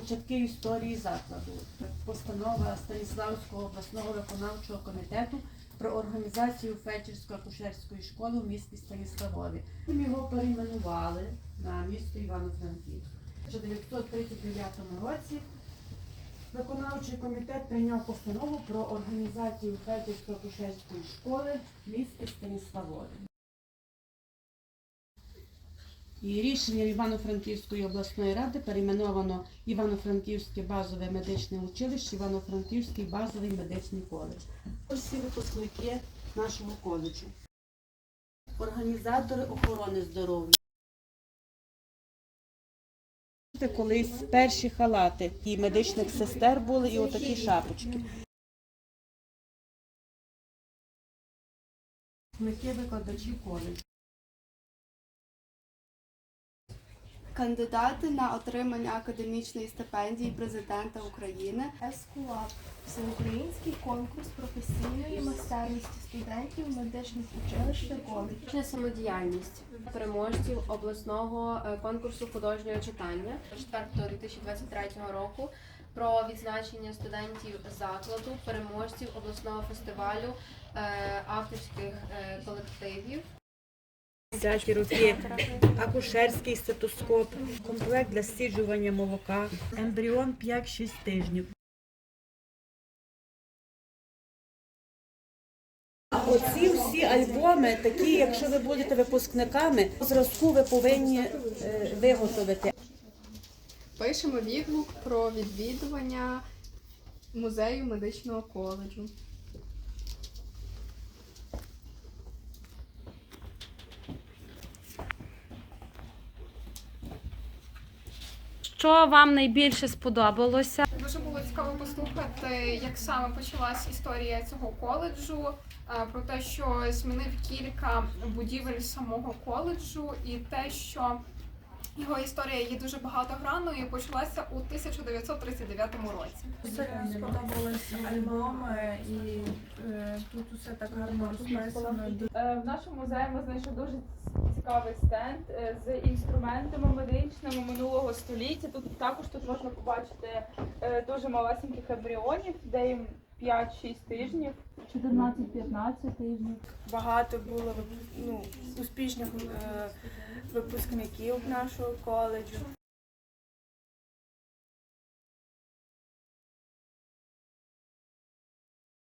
початки історії закладу. Постанова Станіславського обласного виконавчого комітету про організацію фельдшерсько-акушерської школи в місті Станіславові. Ми його перейменували на місто Івано-Франківськ. У 1939 році виконавчий комітет прийняв постанову про організацію фельдшерсько-акушерської школи в місті Станіславові. І рішенням Івано-Франківської обласної ради перейменовано Івано-Франківське базове медичне училище, Івано-Франківський базовий медичний коледж. Всі випускники нашого коледжу. Організатори охорони здоров'я. Колись перші халати і медичних сестер були, і отакі шапочки. Випускники викладачі коледжу. Кандидати на отримання академічної стипендії президента України ЕСКУАП всеукраїнський конкурс професійної майстерності студентів медичних училищ та коледжів. Самодіяльність переможців обласного е, конкурсу художнього читання 4-2023 року про відзначення студентів закладу, переможців обласного фестивалю е, авторських е, колективів. Всякі роки, акушерський стетоскоп, комплект для стіджування молока, ембріон 5-6 тижнів. Оці всі альбоми, такі, якщо ви будете випускниками, зразку ви повинні е, виготовити. пишемо відгук про відвідування музею медичного коледжу. Що вам найбільше сподобалося? Дуже було цікаво послухати, як саме почалась історія цього коледжу, е, про те, що змінив кілька будівель самого коледжу, і те, що його історія є дуже багатогранною і почалася у 1939 році. Дуже сподобалися альбоми і е, тут усе так гарно розписано. Е, В нашому музеї ми знайшли дуже цікавий стенд е, з інструментами медичними минулого століття. Тут також тут можна побачити е, дуже малесеньких ембріонів, де їм 5-6 тижнів, 14-15 тижнів. Багато було ну, успішних е, випускників нашого коледжу.